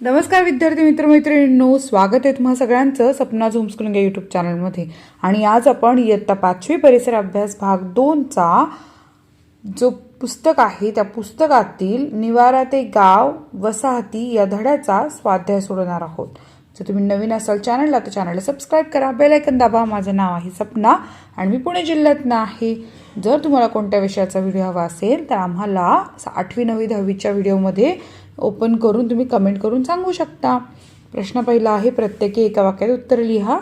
नमस्कार विद्यार्थी मित्रमैत्रिणींनो स्वागत आहे तुम्हा सगळ्यांचं सपना होमस्कूलिंग या यूट्यूब चॅनलमध्ये. आणि आज आपण इयत्ता पाचवी परिसर अभ्यास भाग दोनचा जो पुस्तक आहे त्या पुस्तकातील निवारा ते गाव वसाहती या धड्याचा स्वाध्याय सोडणार आहोत. जर तुम्ही नवीन असाल चॅनलला तर चॅनलला सबस्क्राईब करा. बेलायकन दाबा. माझं नाव आहे सपना आणि मी पुणे जिल्ह्यातनं आहे. जर तुम्हाला कोणत्या विषयाचा व्हिडिओ हवा असेल तर आम्हाला आठवी नवी दहावीच्या व्हिडिओमध्ये ओपन करून तुम्ही कमेंट करून सांगू शकता. प्रश्न पहिला आहे प्रत्येकी एका वाक्यात उत्तर लिहा.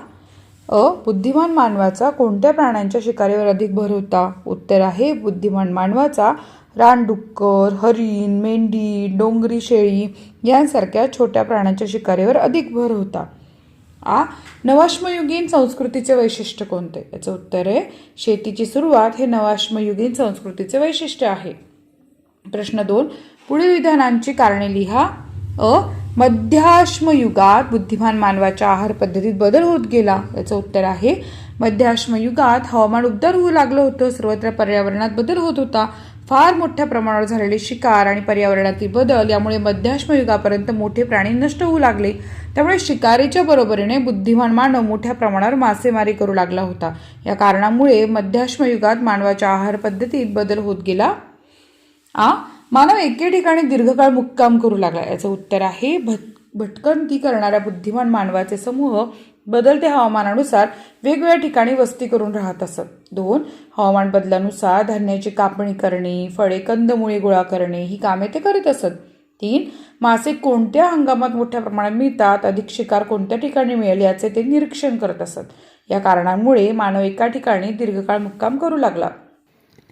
अ बुद्धिमान मानवाचा कोणत्या प्राण्यांच्या शिकारीवर अधिक भर होता? उत्तर आहे बुद्धिमान मानवाचा रानडुक्कर हरिण मेंढी डोंगरी शेळी यांसारख्या छोट्या प्राण्यांच्या शिकारीवर अधिक भर होता. आ नवाश्मयुगीन संस्कृतीचे वैशिष्ट्य कोणते? याचं उत्तर आहे शेतीची सुरुवात हे नवाश्मयुगीन संस्कृतीचे वैशिष्ट्य आहे. प्रश्न दोन पुढील विधानांची कारणे लिहा. अ मध्याश्मयुगात बुद्धिमान मानवाच्या आहार पद्धतीत बदल होत गेला. याचं उत्तर आहे मध्याश्मयुगात हवामान उबदार होऊ लागलं होतं सर्वत्र पर्यावरणात बदल होत होता. फार मोठ्या प्रमाणावर झालेले शिकार आणि पर्यावरणातील बदल यामुळे मध्याश्मयुगापर्यंत मोठे प्राणी नष्ट होऊ लागले. त्यामुळे शिकारीच्या बरोबरीने बुद्धिमान मानव मोठ्या प्रमाणावर मासेमारी करू लागला होता. या कारणामुळे मध्याश्मयुगात मानवाच्या आहार पद्धतीत बदल होत गेला. आ? मानव एके ठिकाणी दीर्घकाळ मुक्काम करू लागला. याचं उत्तर आहे भट भटकंती करणाऱ्या बुद्धिमान मानवाचे समूह बदलते हवामानानुसार वेगवेगळ्या ठिकाणी वस्ती करून राहत असत. दोन हवामान बदलानुसार धान्याची कापणी करणे फळे कंदमुळे गोळा करणे ही कामे ते करीत असत. तीन मासे कोणत्या हंगामात मोठ्या प्रमाणात मिळतात अधिक शिकार कोणत्या ठिकाणी मिळेल याचे ते निरीक्षण करत असत. या कारणांमुळे मानव एका ठिकाणी दीर्घकाळ मुक्काम करू लागला.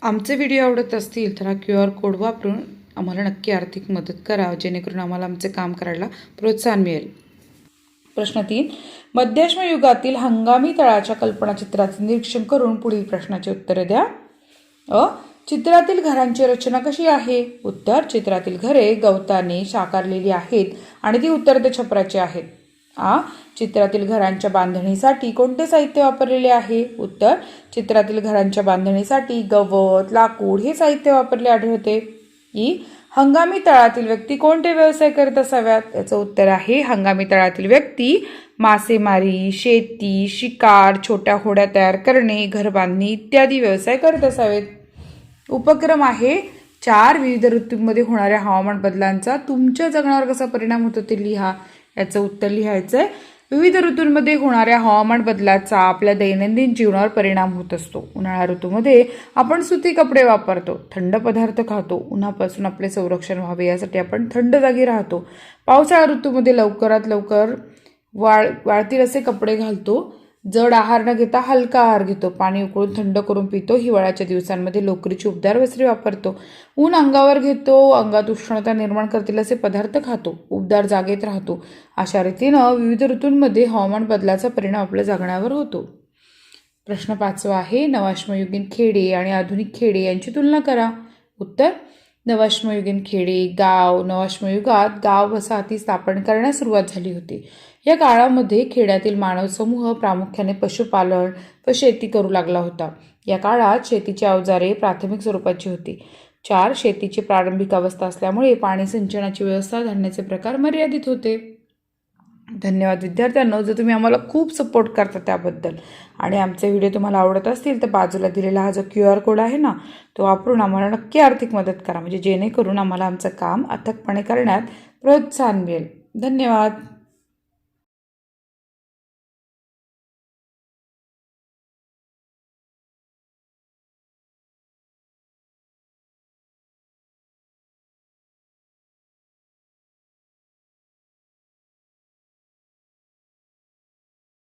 आमचे व्हिडिओ आवडत असतील तर हा क्यू आर कोड वापरून आम्हाला नक्की आर्थिक मदत करा जेणेकरून आम्हाला आमचे काम करायला प्रोत्साहन मिळेल. प्रश्न तीन. मध्यश्म युगातील हंगामी तळाच्या कल्पनाचित्राचे निरीक्षण करून पुढील प्रश्नाचे उत्तरे द्या. अ. चित्रातील घरांची रचना कशी आहे? उत्तर चित्रातील घरे गवताने साकारलेली आहेत आणि ती उत्तर ते छपराची आहेत. आ. चित्रातील घरांच्या बांधणीसाठी कोणते साहित्य वापरलेले आहे? उत्तर चित्रातील घरांच्या बांधणीसाठी गवत लाकूड हे साहित्य वापरले आढळते. ई. हंगामी तळातील व्यक्ती कोणते व्यवसाय करत असाव्यात? याचं उत्तर आहे हंगामी तळातील व्यक्ती मासेमारी शेती शिकार छोट्या होड्या तयार करणे घरबांधणी इत्यादी व्यवसाय करत असावेत. उपक्रम आहे चार विविध ऋतूंमध्ये होणाऱ्या हवामान बदलांचा तुमच्या जगण्यावर कसा परिणाम होतो ते लिहा. याचं उत्तर लिहायचं आहे विविध ऋतूंमध्ये होणाऱ्या हवामान बदलाचा आपल्या दैनंदिन जीवनावर परिणाम होत असतो. उन्हाळा ऋतूमध्ये आपण सुती कपडे वापरतो थंड पदार्थ खातो उन्हापासून आपले संरक्षण व्हावे यासाठी आपण थंड जागी राहतो. पावसाळा ऋतूमध्ये लवकरात लवकर वाळ वाळतील असे कपडे घालतो. जड आहार न घेता हलका आहार घेतो. पाणी उकळून थंड करून पितो. हिवाळ्याच्या दिवसांमध्ये लोकरीची उबदार वस्त्री वापरतो. ऊन अंगावर घेतो. अंगात उष्णता निर्माण करतील असे पदार्थ खातो. उबदार जागेत राहतो. अशा रीतीनं विविध ऋतूंमध्ये हवामान बदलाचा परिणाम आपल्या जगण्यावर होतो. प्रश्न पाचवा आहे नवाश्मयुगीन खेडे आणि आधुनिक खेडे यांची तुलना करा. उत्तर नवाश्मयुगीन खेडे गाव नवाश्मयुगात गाव वसाहती स्थापन करण्यास सुरुवात झाली होती. या काळामध्ये खेड्यातील मानव समूह प्रामुख्याने पशुपालन व शेती करू लागला होता. या काळात शेतीची अवजारे प्राथमिक स्वरूपाची होती. चार शेतीची प्रारंभिक अवस्था असल्यामुळे पाणी सिंचनाची व्यवस्था धरण्याचे प्रकार मर्यादित होते. धन्यवाद विद्यार्थ्यांनो. जर तुम्ही आम्हाला खूप सपोर्ट करता त्याबद्दल आणि आमचे व्हिडिओ तुम्हाला आवडत असतील तर बाजूला दिलेला हा जो क्यू आर कोड आहे ना तो वापरून आम्हाला नक्की आर्थिक मदत करा. म्हणजे जेणेकरून आम्हाला आमचं काम अथकपणे करण्यात प्रोत्साहन मिळेल. धन्यवाद.